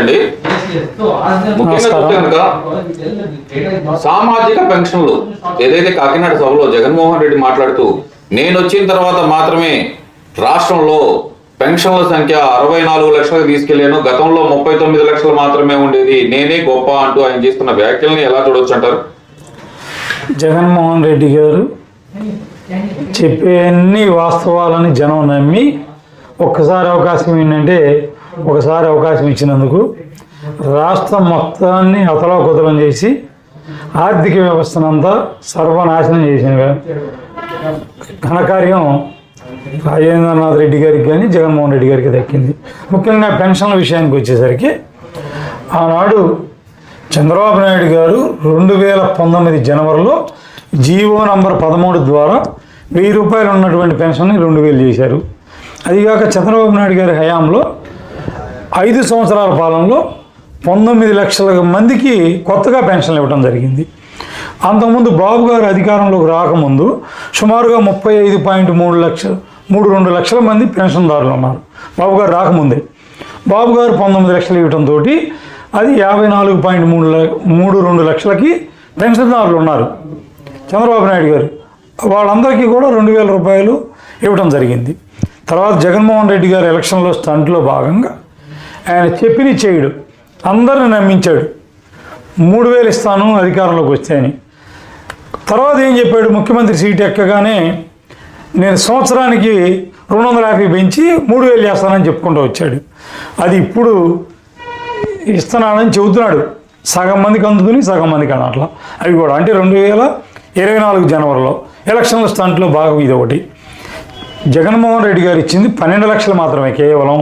అండి ముఖ్యంగా సామాజిక పెన్షన్లు ఏదైతే కాకినాడ సభలో జగన్మోహన్ రెడ్డి మాట్లాడుతూ నేను వచ్చిన తర్వాత మాత్రమే రాష్ట్రంలో పెన్షన్ల సంఖ్య అరవై నాలుగు లక్షలకు తీసుకెళ్ళాను గతంలో ముప్పై తొమ్మిది లక్షలు మాత్రమే ఉండేది. నేనే గొప్ప అంటూ ఆయన చేస్తున్న వ్యాఖ్యల్ని ఎలా చూడొచ్చు అంటారు? జగన్మోహన్ రెడ్డి గారు చెప్పే అన్ని వాస్తవాలని జనం నమ్మి ఒక్కసారి అవకాశం ఏంటంటే ఒకసారి అవకాశం ఇచ్చినందుకు రాష్ట్రం మొత్తాన్ని అతలాకుతలం చేసి ఆర్థిక వ్యవస్థనంతా సర్వనాశనం చేసిన ఘనకార్యం రాజేంద్రనాథ్ రెడ్డి గారికి కానీ జగన్మోహన్ రెడ్డి గారికి దక్కింది. ముఖ్యంగా పెన్షన్ల విషయానికి వచ్చేసరికి ఆనాడు చంద్రబాబు నాయుడు గారు రెండు వేల పంతొమ్మిది జనవరిలో జీవో నంబర్ పదమూడు ద్వారా వెయ్యి రూపాయలు ఉన్నటువంటి పెన్షన్ని రెండు వేలు చేశారు. అదిగాక చంద్రబాబు నాయుడు గారి హయాంలో ఐదు సంవత్సరాల పాలనలో పంతొమ్మిది లక్షల మందికి కొత్తగా పెన్షన్లు ఇవ్వడం జరిగింది. అంతకుముందు బాబు గారు అధికారంలోకి రాకముందు సుమారుగా ముప్పై ఐదు పాయింట్ మూడు లక్షలు మూడు రెండు లక్షల మంది పెన్షన్దారులు ఉన్నారు. బాబు గారు రాకముందే. బాబు గారు పంతొమ్మిది లక్షలు ఇవ్వడంతో అది యాభై నాలుగు పాయింట్ మూడు మూడు రెండు లక్షలకి పెన్షన్దారులు ఉన్నారు. చంద్రబాబు నాయుడు గారు. వాళ్ళందరికీ కూడా రెండు వేల రూపాయలు ఇవ్వడం జరిగింది. తర్వాత జగన్మోహన్ రెడ్డి గారు ఎలక్షన్లో స్టంట్లో భాగంగా ఆయన చెప్పిన చేయడు. అందరిని నమ్మించాడు. మూడు వేలు ఇస్తాను అధికారంలోకి వస్తే అని తర్వాత ఏం చెప్పాడు? ముఖ్యమంత్రి సీట్ ఎక్కగానే నేను సంవత్సరానికి రెండు వందల యాభై పెంచి మూడు వేలు చేస్తానని చెప్పుకుంటూ వచ్చాడు. అది ఇప్పుడు ఇస్తున్నానని చెబుతున్నాడు. సగం మందికి అందుకుని సగం మందికి అనట్లా అవి కూడా అంటే రెండు వేల ఇరవై నాలుగు జనవరిలో ఎలక్షన్ల స్టంట్లో భాగం ఇది ఒకటి. జగన్మోహన్ రెడ్డి గారు ఇచ్చింది పన్నెండు లక్షలు మాత్రమే కేవలం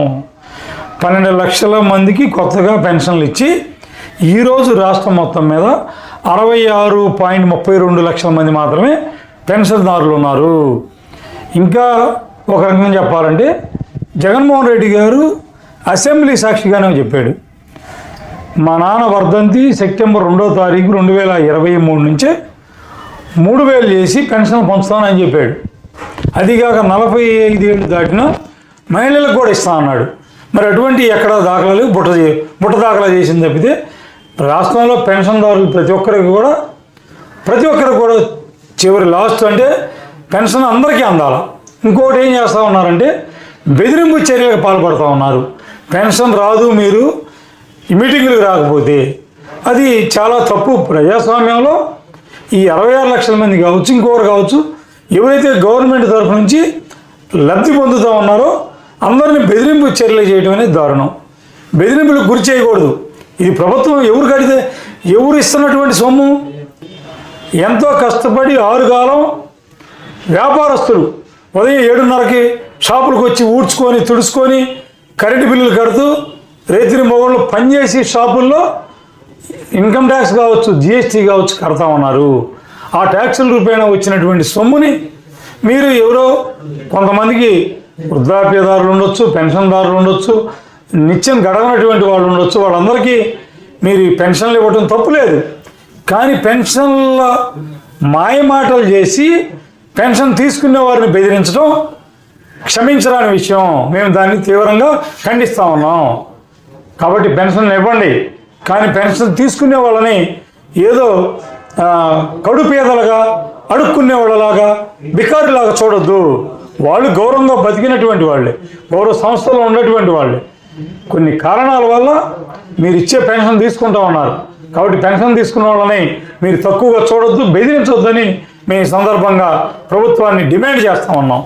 పన్నెండు లక్షల మందికి కొత్తగా పెన్షన్లు ఇచ్చి ఈరోజు రాష్ట్రం మొత్తం మీద అరవై ఆరు పాయింట్ ముప్పై రెండు లక్షల మంది మాత్రమే పెన్షన్దారులు ఉన్నారు. ఇంకా ఒక రకంగా చెప్పాలంటే జగన్మోహన్ రెడ్డి గారు అసెంబ్లీ సాక్షిగానే చెప్పాడు. మా నాన్న వర్ధంతి సెప్టెంబర్ రెండో తారీఖు రెండు వేల ఇరవై మూడు నుంచే మూడు వేలు చేసి పెన్షన్ పంచుతానని చెప్పాడు. అదిగాక నలభై ఐదు ఏళ్ళు దాటిన మహిళలకు కూడా ఇస్తా అన్నాడు. మరి అటువంటి ఎక్కడ దాఖలాలు బుట్ట బుట్ట దాఖలా చేసింది తప్పితే రాష్ట్రంలో పెన్షన్దారులు ప్రతి ఒక్కరికి కూడా ప్రతి ఒక్కరికి కూడా చివరి లాస్ట్ అంటే పెన్షన్ అందరికీ అందాల. ఇంకోటి ఏం చేస్తూ ఉన్నారంటే బెదిరింపు చర్యలకు పాల్పడుతూ ఉన్నారు. పెన్షన్ రాదు మీరు మీటింగులకు రాకపోతే. అది చాలా తప్పు ప్రజాస్వామ్యంలో. ఈ అరవై ఆరు లక్షల మంది కావచ్చు ఇంకొకరు కావచ్చు ఎవరైతే గవర్నమెంట్ తరఫు నుంచి లబ్ధి పొందుతూ ఉన్నారో అందరిని బెదిరింపు చర్యలు చేయడం అనేది దారుణం. బెదిరింపులకు గురి చేయకూడదు. ఇది ప్రభుత్వం ఎవరు కడితే ఎవరు ఇస్తున్నటువంటి సొమ్ము? ఎంతో కష్టపడి ఆరుగాలం వ్యాపారస్తులు ఉదయం ఏడున్నరకి షాపులకు వచ్చి ఊడ్చుకొని తుడుచుకొని కరెంటు బిల్లులు కడుతూ రైతుని మొగళ్ళు పనిచేసి షాపుల్లో ఇన్కమ్ ట్యాక్స్ కావచ్చు జిఎస్టీ కావచ్చు కడతా ఉన్నారు. ఆ ట్యాక్సుల రూపేణా వచ్చినటువంటి సొమ్ముని మీరు ఎవరో కొంతమందికి వృద్ధాప్యదారులు ఉండొచ్చు పెన్షన్దారులు ఉండొచ్చు నిత్యం గడవనటువంటి వాళ్ళు ఉండొచ్చు. వాళ్ళందరికీ మీరు ఈ పెన్షన్లు ఇవ్వటం తప్పులేదు కానీ పెన్షన్ల మాయమాటలు చేసి పెన్షన్ తీసుకునే వారిని బెదిరించడం క్షమించరాని విషయం. మేము దాన్ని తీవ్రంగా ఖండిస్తా ఉన్నాం. కాబట్టి పెన్షన్లు ఇవ్వండి. కానీ పెన్షన్ తీసుకునే వాళ్ళని ఏదో కడుపేదలుగా కడు పేదలుగా అడుక్కునే వాళ్ళలాగా బికారులాగా చూడొద్దు. వాళ్ళు గౌరవంగా బతికినటువంటి వాళ్ళే గౌరవ సంస్థలో ఉన్నటువంటి వాళ్ళే. కొన్ని కారణాల వల్ల మీరు ఇచ్చే పెన్షన్ తీసుకుంటా ఉన్నారు. కాబట్టి పెన్షన్ తీసుకున్న వాళ్ళని మీరు తక్కువగా చూడొద్దు బెదిరించొద్దని మేము ఈ సందర్భంగా ప్రభుత్వాన్ని డిమాండ్ చేస్తా ఉన్నాం.